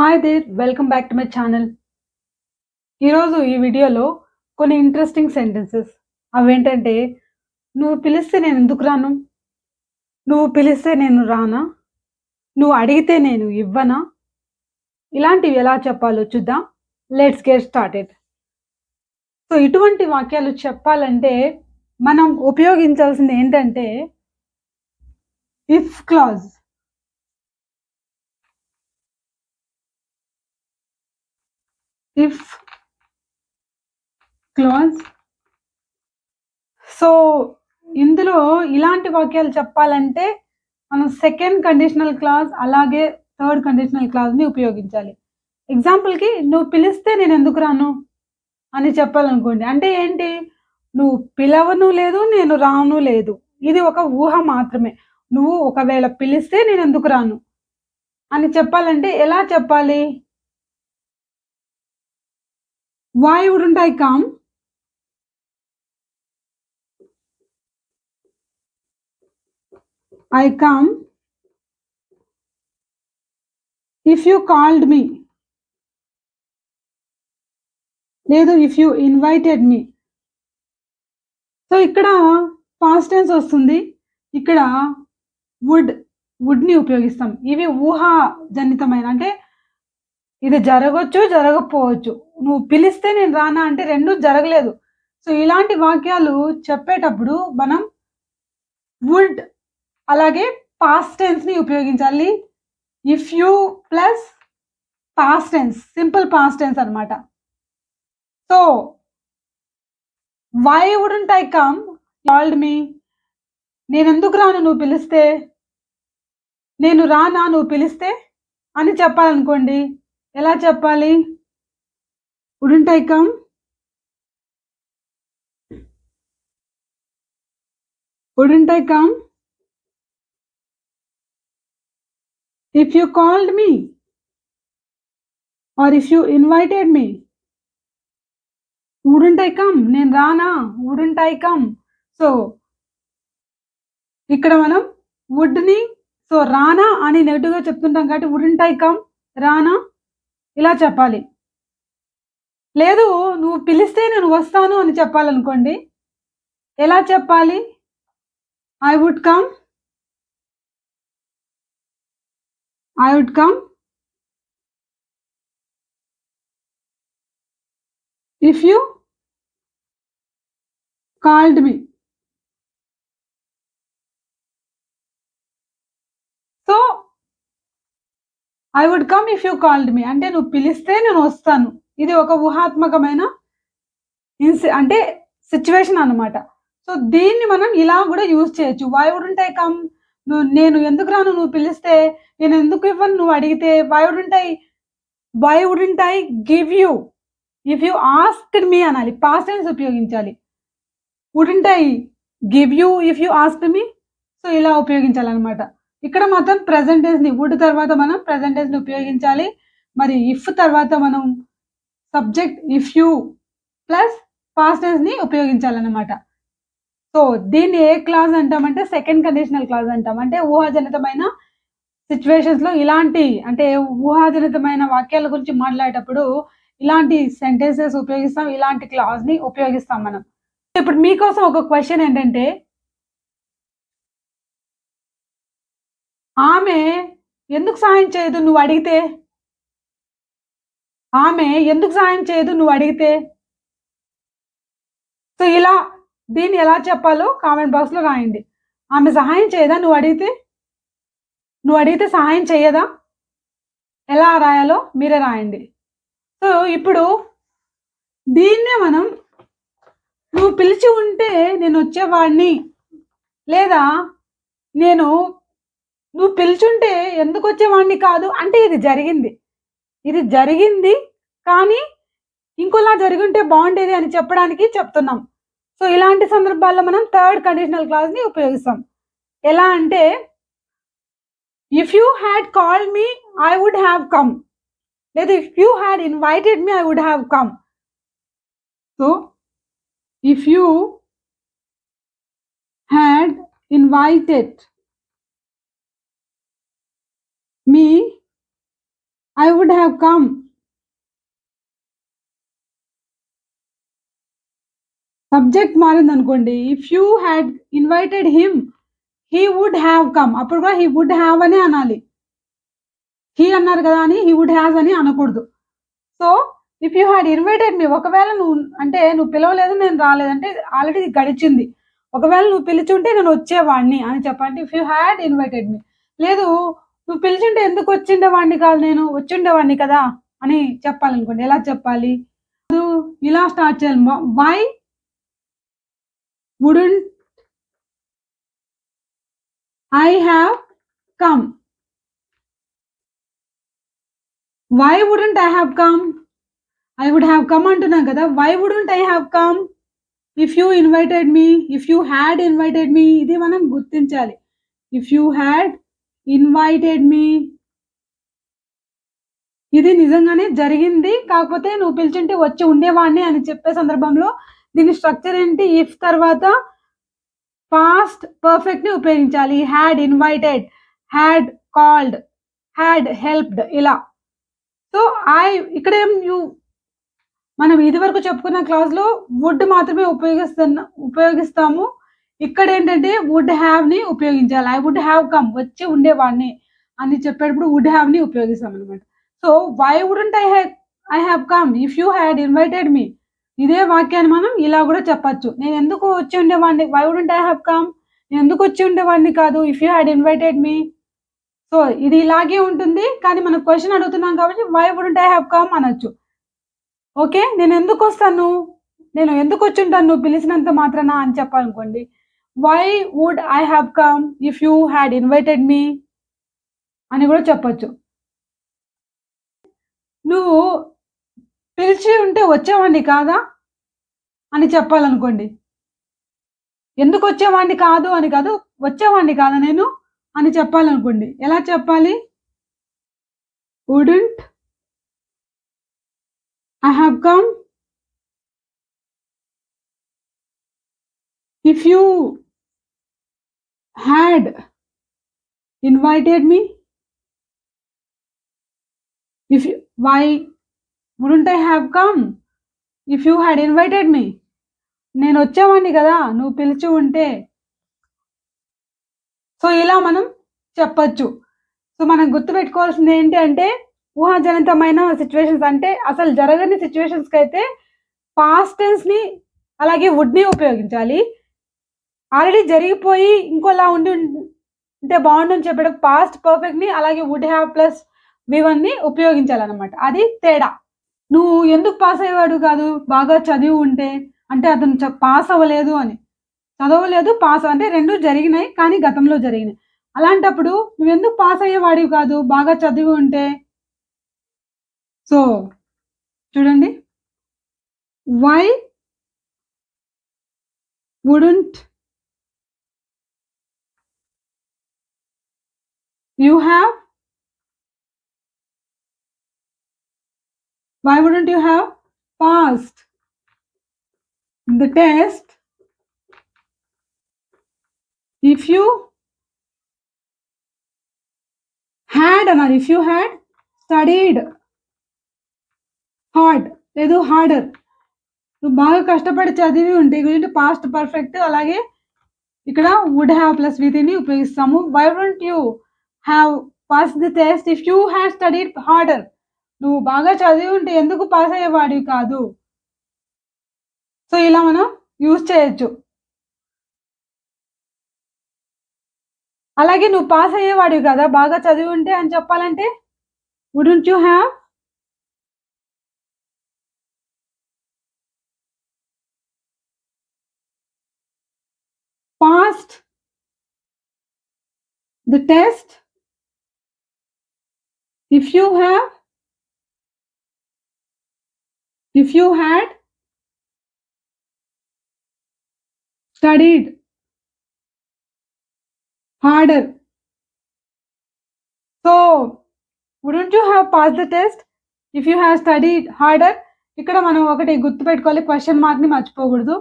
Hi there welcome back to my channel ఈరోజు ఈ వీడియోలో కొన్ని ఇంట్రెస్టింగ్ సెంటెన్సెస్ అవేంటంటే నువ్వు పిలిస్తే నేను ఎందుకు రాను? నువ్వు పిలిస్తే నేను రానా? నువ్వు అడిగితే నేను ఇవ్వనా? ఇలాంటివి ఎలా చెప్పాలో చూద్దాం. లెట్స్ గెట్ స్టార్టెడ్ సో ఇటువంటి వాక్యాలు చెప్పాలంటే మనం ఉపయోగించాల్సింది ఏంటంటే if clause if clause so ఇందులో ఇలాంటి వాక్యాలు చెప్పాలంటే మనం సెకండ్ కండిషనల్ క్లాజ్ అలాగే థర్డ్ కండిషనల్ క్లాజ్ని ఉపయోగించాలి. ఎగ్జాంపుల్కి నువ్వు పిలిస్తే నేను ఎందుకు రాను అని చెప్పాలనుకోండి. అంటే ఏంటి? నువ్వు పిలవను లేదు నేను రాను లేదు. ఇది ఒక ఊహ మాత్రమే. నువ్వు ఒకవేళ పిలిస్తే నేను ఎందుకు రాను అని చెప్పాలంటే ఎలా చెప్పాలి? Why wouldn't I come? I come if you called me. లేదు if you invited me so ఇక్కడ పాస్ట్ టెన్స్ వస్తుంది ఇక్కడ వుడ్ వుడ్ని ఉపయోగిస్తాం ఇవి ఊహాజనితమైన అంటే ఇది జరగచ్చు జరగకపోవచ్చు నువ్వు పిలిస్తే నేను రానా అంటే రెండూ జరగలేదు. సో ఇలాంటి వాక్యాలు చెప్పేటప్పుడు మనం వుడ్ అలాగే పాస్ట్ టెన్స్ని ఉపయోగించాలి. If you plus past tense simple past tense అనమాట so why wouldn't I come called me నేను ఎందుకు రాను నువ్వు పిలిస్తే? నేను రానా నువ్వు పిలిస్తే? అని చెప్పాలనుకోండి ఎలా చెప్పాలి? Wouldn't I come Wouldn't I come if you called me or if you invited me wouldn't I come నేను రానా wouldn't I కమ్ సో ఇక్కడ మనం వుడ్ని సో రానా అని నెగిటివ్గా చెప్తుంటాం కాబట్టి వుడెంట్ ఐ కమ్ రానా ఇలా చెప్పాలి లేదు నువ్వు పిలిస్తే నేను వస్తాను అని చెప్పాలనుకోండి. ఎలా చెప్పాలి? I would come I would come if you called me so I would come if you called me అంటే నువ్వు పిలిస్తే నేను వస్తాను. ఇది ఒక ఊహాత్మకమైన ఇన్సి అంటే సిచ్యువేషన్ అనమాట సో దీన్ని మనం ఇలా కూడా యూజ్ చేయొచ్చు. వై వుడెంట్ ఐ కమ్ నువ్వు నేను ఎందుకు రాను? నువ్వు పిలిస్తే నేను ఎందుకు ఇవ్వను? నువ్వు అడిగితే why wouldn't I why wouldn't I give you if you asked me అనాలి. పాస్ట్ టెన్స్ ఉపయోగించాలి. Wouldn't I give you if you asked me so ఇలా ఉపయోగించాలన్నమాట. ఇక్కడ మాత్రం ప్రజెంటేజ్ని వుడ్ తర్వాత మనం ప్రజెంటేజ్ని ఉపయోగించాలి. మరి ఇఫ్ తర్వాత మనం సబ్జెక్ట్ ఇఫ్ యూ ప్లస్ పాస్ట్ని ఉపయోగించాలన్నమాట. సో దీన్ని ఏ క్లాజ్ అంటామంటే సెకండ్ కండిషనల్ క్లాజ్ అంటాం. అంటే ఊహాజనితమైన సిచ్యువేషన్స్లో ఇలాంటి అంటే ఊహాజనితమైన వాక్యాల గురించి మాట్లాడేటప్పుడు ఇలాంటి సెంటెన్సెస్ ఉపయోగిస్తాం ఇలాంటి క్లాజ్ని ఉపయోగిస్తాం మనం. ఇప్పుడు మీకోసం ఒక క్వశ్చన్ ఏంటంటే ఆమె ఎందుకు సహాయం చేయదు నువ్వు అడిగితే? ఆమె ఎందుకు సాయం చేయదు నువ్వు అడిగితే? సో ఇలా దీన్ని ఎలా చెప్పాలో కామెంట్ బాక్స్లో రాయండి. ఆమె సహాయం చేయదా నువ్వు అడిగితే? నువ్వు అడిగితే సహాయం చేయదా? ఎలా రాయాలో మీరే రాయండి. సో ఇప్పుడు దీన్నే మనం నువ్వు పిలిచి ఉంటే నేను వచ్చేవాడిని లేదా నేను నువ్వు పిలుచుంటే ఎందుకు వచ్చేవాడిని కాదు? అంటే ఇది జరిగింది. ఇది జరిగింది కానీ ఇంకోలా జరిగింటే బాగుండేది అని చెప్పడానికి చెప్తున్నాం. సో ఇలాంటి సందర్భాల్లో మనం థర్డ్ కండిషనల్ క్లాస్ని ఉపయోగిస్తాం. ఎలా అంటే if you had call me I would have come లేదా if you had invited me I would have come so if you had invited me I would have come subject మారింది అనుకోండి. If you had invited him he would have come అప్పుడు కూడా he would have అని అనాలి. He అన్నారు కదా అని he would have అని అనకూడదు. So if you had invited me ఒకవేళ నువ్వు అంటే నువ్వు పిలవలేదు నేను రాలేదంటే ఆల్రెడీ గడిచింది. ఒకవేళ నువ్వు పిలిచుంటే నేను వచ్చేవాడిని అని చెప్పండి. If you had invited me లేదు నువ్వు పిలిచింటే ఎందుకు వచ్చిండేవాడిని కాదు నేను? వచ్చిండేవాడిని కదా అని చెప్పాలనుకోండి. ఎలా చెప్పాలి? ఇలా స్టార్ట్ చేయాలి. Why wouldn't I have come why wouldn't I have come I would have come అంటున్నాం కదా. Why wouldn't I have come if you invited me if you had invited me ఇది మనం గుర్తించాలి. If you had invited me ఇది నిజంగానే జరిగింది. కాకపోతే నువ్వు పిలిచింటే వచ్చి ఉండేవాడిని అని చెప్పే సందర్భంలో దీని స్ట్రక్చర్ ఏంటి? ఇఫ్ తర్వాత పాస్ట్ పర్ఫెక్ట్ని ఉపయోగించాలి. Had invited had called had helped ఇలా. సో ఐ ఇక్కడ యూ మనం ఇదివరకు చెప్పుకున్న క్లాస్లో వుడ్ మాత్రమే ఉపయోగిస్తున్న ఉపయోగిస్తాము. ఇక్కడ ఏంటంటే వుడ్ హ్యావ్ని ఉపయోగించాలి. ఐ వుడ్ హ్యావ్ కమ్ వచ్చి ఉండేవాడిని అని చెప్పేటప్పుడు వుడ్ హ్యావ్ని ఉపయోగిస్తాం అనమాట so why wouldn't I have I have come if you had invited me ఇదే వాక్యాన్ని మనం ఇలా కూడా చెప్పచ్చు. నేను ఎందుకు వచ్చి ఉండేవాడిని? Why wouldn't I have come నేను ఎందుకు వచ్చి ఉండేవాడిని కాదు? If you had invited me so ఇది ఇలాగే ఉంటుంది. కానీ మనం క్వశ్చన్ అడుగుతున్నాం కాబట్టి why wouldn't I have come అనొచ్చు. ఓకే నేను ఎందుకు వస్తాను? నేను ఎందుకు వచ్చి ఉంటాను? నువ్వు పిలిచినంత మాత్రాన అని చెప్పాలనుకోండి. Why would I have come if you had invited me అని కూడా చెప్పచ్చు. నువ్వు పిలిచి ఉంటే వచ్చేవాడిని కాదా? అని చెప్పాలనుకోండి. ఎందుకు వచ్చేవాడిని కాదు అని కాదు వచ్చేవాడిని కాదా నేను? అని చెప్పాలనుకోండి. ఎలా చెప్పాలి? Wouldn't I have come if you had invited me if you, why wouldn't i have come? If you had invited me నేను వచ్చేవాడిని కదా నువ్వు పిలిచి ఉంటే. సో ఇలా మనం చెప్పచ్చు. సో మనం గుర్తుపెట్టుకోవాల్సింది ఏంటి అంటే ఊహాజనితమైన సిచ్యువేషన్స్ అంటే అసలు జరగని సిచ్యువేషన్స్కి అయితే పాస్ట్ టెన్స్ని అలాగే వుడ్ని ఉపయోగించాలి. ఆల్రెడీ జరిగిపోయి ఇంకోలా ఉండి ఉంటే బాగుండని చెప్పడం పాస్ట్ పర్ఫెక్ట్ని అలాగే వుడ్ హ్యావ్ ప్లస్ వివన్ని ఉపయోగించాలన్నమాట. అది తేడా. నువ్వు ఎందుకు పాస్ అయ్యేవాడు కాదు? బాగా చదివి ఉంటే అంటే అతను పాస్ అవ్వలేదు అని. చదవలేదు పాస్ అంటే రెండు జరిగినాయి కానీ గతంలో జరిగినాయి. అలాంటప్పుడు నువ్వు ఎందుకు పాస్ అయ్యేవాడివి కాదు? బాగా చదివి ఉంటే. సో చూడండి. Why wouldn't you have why wouldn't you have passed the test if you had another if you had studied hard లేదు హార్డర్ నువ్వు బాగా కష్టపడి చదివి ఉంటే గురించి పాస్ట్ పర్ఫెక్ట్ అలాగే ఇక్కడ వుడ్ హ్యావ్ ప్లస్ విధిని ఉపయోగిస్తాము why don't you have pass the test if you have studied harder నువ్వు బాగా చదివి ఉంటే ఎందుకు పాస్ అయ్యేవాడివి కాదు? సో ఇలా మనం యూజ్ చేయొచ్చు. అలాగే నువ్వు పాస్ అయ్యేవాడివి కదా బాగా చదివి ఉంటే అని చెప్పాలంటే wouldn't you have passed the test if you have if you had studied harder so wouldn't you have passed the test? If you have studied harder ఇక్కడ మనం ఒకటి గుర్తు పెట్టుకోవాలి క్వశ్చన్ మార్క్ని మర్చిపోకూడదు.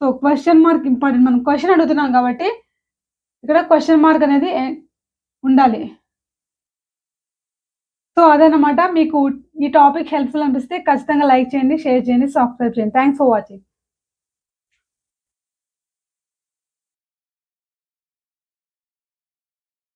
సో క్వశ్చన్ మార్క్ ఇంపార్టెంట్ మనం question అడుగుతున్నాం కాబట్టి ఇక్కడ క్వశ్చన్ మార్క్ అనేది ఉండాలి. సో అదనమాట మీకు ఈ టాపిక్ హెల్ప్ఫుల్ అనిపిస్తే ఖచ్చితంగా లైక్ చేయండి షేర్ చేయండి సబ్స్క్రైబ్ చేయండి. Thanks for watching